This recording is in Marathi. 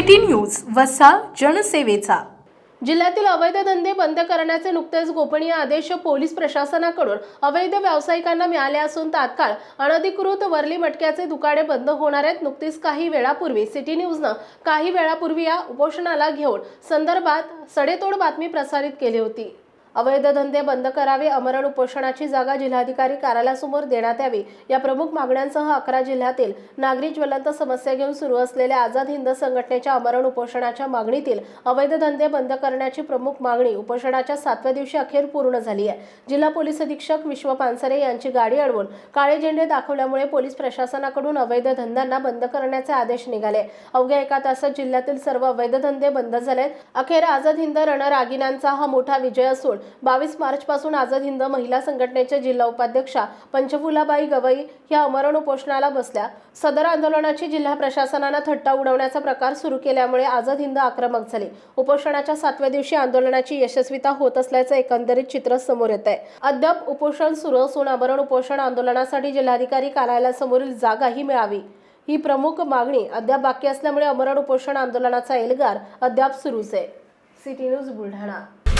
City news वसा जनसेवेचा. जिल्ह्यातील अवैध धंदे बंद करण्याचे नुकतेच गोपनीय आदेश पोलीस प्रशासनाकडून अवैध व्यावसायिकांना मिळाले असून तात्काळ अनधिकृत वरली मटक्याचे दुकाने बंद होणार आहेत. नुकतीच काही वेळापूर्वी सिटी न्यूजनं काही वेळापूर्वी या उपोषणाला घेऊन संदर्भात सडेतोड बातमी प्रसारित केली होती. अवैध धंदे बंद करावे अमरण उपोषणाची जागा जिल्हाधिकारी कार्यालयासमोर देण्यात यावी या प्रमुख मागण्यांसह अकरा जिल्ह्यातील नागरी ज्वलंत समस्या घेऊन सुरू असलेल्या आझाद हिंद संघटनेच्या अमरण उपोषणाच्या मागणीतील अवैध धंदे बंद करण्याची प्रमुख मागणी उपोषणाच्या सातव्या दिवशी अखेर पूर्ण झाली आहे. जिल्हा पोलीस अधीक्षक विश्व पानसरे यांची गाडी अडवून काळे झेंडे दाखवल्यामुळे पोलीस प्रशासनाकडून अवैध धंद्यांना बंद करण्याचे आदेश निघाले. अवघ्या एका तासात जिल्ह्यातील सर्व अवैध धंदे बंद झाले अखेर आझाद हिंद रणरागिनांचा हा मोठा विजय असून बावीस मार्चपासून आझाद हिंद महिला संघटनेच्या जिल्हा उपाध्यक्षा पंचफुलाबाई गवई या अमरण उपोषणाला बसल्या. सदर आंदोलनाची जिल्हा प्रशासनानं थट्टा उडवण्याचा प्रकार सुरू केल्यामुळे आझाद हिंद आक्रमक झाली. उपोषणाच्या सातव्या दिवशी आंदोलनाची यशस्वीता होत असल्याचं एकंदरीत चित्र समोर येत आहे अद्याप उपोषण सुरू असून अमरण उपोषण आंदोलनासाठी जिल्हाधिकारी कार्यालयासमोरील जागाही मिळावी. ही प्रमुख मागणी अद्याप बाकी असल्यामुळे अमरण उपोषण आंदोलनाचा एल्गार अद्याप सुरूच आहे. City news Buldhana.